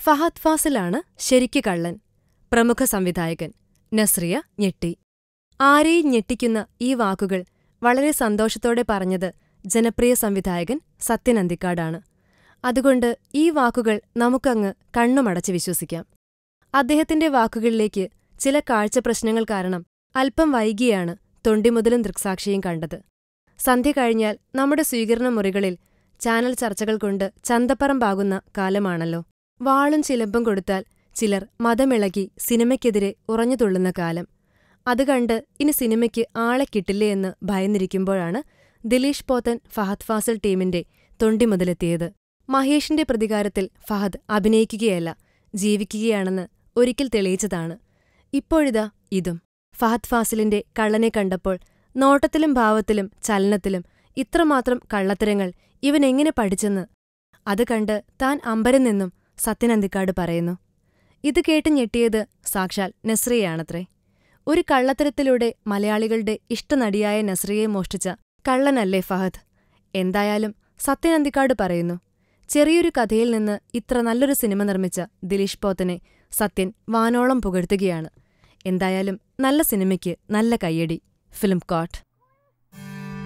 ഫഹദ് ഫാസിലാണ് ശരിക്ക് കള്ളൻ. പ്രമുഖ സംവിധായകൻ നസ്രിയ ഞെട്ടി. ആരെയും ഞെട്ടിക്കുന്ന ഈ വാക്കുകൾ വളരെ സന്തോഷത്തോടെ പറഞ്ഞത് ജനപ്രിയ സംവിധായകൻ സത്യൻ അന്തിക്കാടാണ്. അതുകൊണ്ട് ഈ വാക്കുകൾ നമുക്കങ്ങ് കണ്ണുമടച്ച് വിശ്വസിക്കാം. അദ്ദേഹത്തിന്റെ വാക്കുകളിലേക്ക് ചില കാഴ്ച പ്രശ്നങ്ങൾ കാരണം അല്പം വൈകിയാണ് തൊണ്ടിമുതലും ദൃക്സാക്ഷിയും കണ്ടത്. സന്ധ്യ കഴിഞ്ഞാൽ നമ്മുടെ സ്വീകരണ മുറികളിൽ ചാനൽ ചർച്ചകൾ കൊണ്ട് ചന്തപ്പറമ്പാകുന്ന കാലമാണല്ലോ. വാളും ചിലമ്പും കൊടുത്താൽ ചിലർ മതമിളകി സിനിമയ്ക്കെതിരെ ഉറഞ്ഞുതുള്ളുന്ന കാലം. അത് കണ്ട് ഇനി സിനിമയ്ക്ക് ആളെ കിട്ടില്ലേ എന്ന് ഭയന്നിരിക്കുമ്പോഴാണ് ദിലീഷ് പോത്തൻ ഫഹദ് ഫാസിൽ ടീമിന്റെ തൊണ്ടി മുതലെത്തിയത്. മഹേഷിന്റെ പ്രതികാരത്തിൽ ഫഹദ് അഭിനയിക്കുകയല്ല ജീവിക്കുകയാണെന്ന് ഒരിക്കൽ തെളിയിച്ചതാണ്. ഇപ്പോഴിതാ ഇതും. ഫഹദ് ഫാസിലിന്റെ കള്ളനെ കണ്ടപ്പോൾ നോട്ടത്തിലും ഭാവത്തിലും ചലനത്തിലും ഇത്രമാത്രം കള്ളത്തരങ്ങൾ ഇവനെങ്ങനെ പഠിച്ചെന്ന്. അത് കണ്ട് താൻ അമ്പരൻ നിന്നും സത്യനന്ദിക്കാട് പറയുന്നു. ഇത് കേട്ട് ഞെട്ടിയത് സാക്ഷാൽ നസ്രിയയാണത്രേ. ഒരു കള്ളത്തരത്തിലൂടെ മലയാളികളുടെ ഇഷ്ടനടിയായ നസ്രിയെ മോഷ്ടിച്ച കള്ളനല്ലേ ഫഹദ്? എന്തായാലും സത്യനന്ദിക്കാട് പറയുന്നു. ചെറിയൊരു കഥയിൽ നിന്ന് ഇത്ര നല്ലൊരു സിനിമ നിർമ്മിച്ച ദിലീഷ് പോത്തനെ സത്യൻ വാനോളം പുകഴ്ത്തുകയാണ്. എന്തായാലും നല്ല സിനിമയ്ക്ക് നല്ല കയ്യടി. Film coat.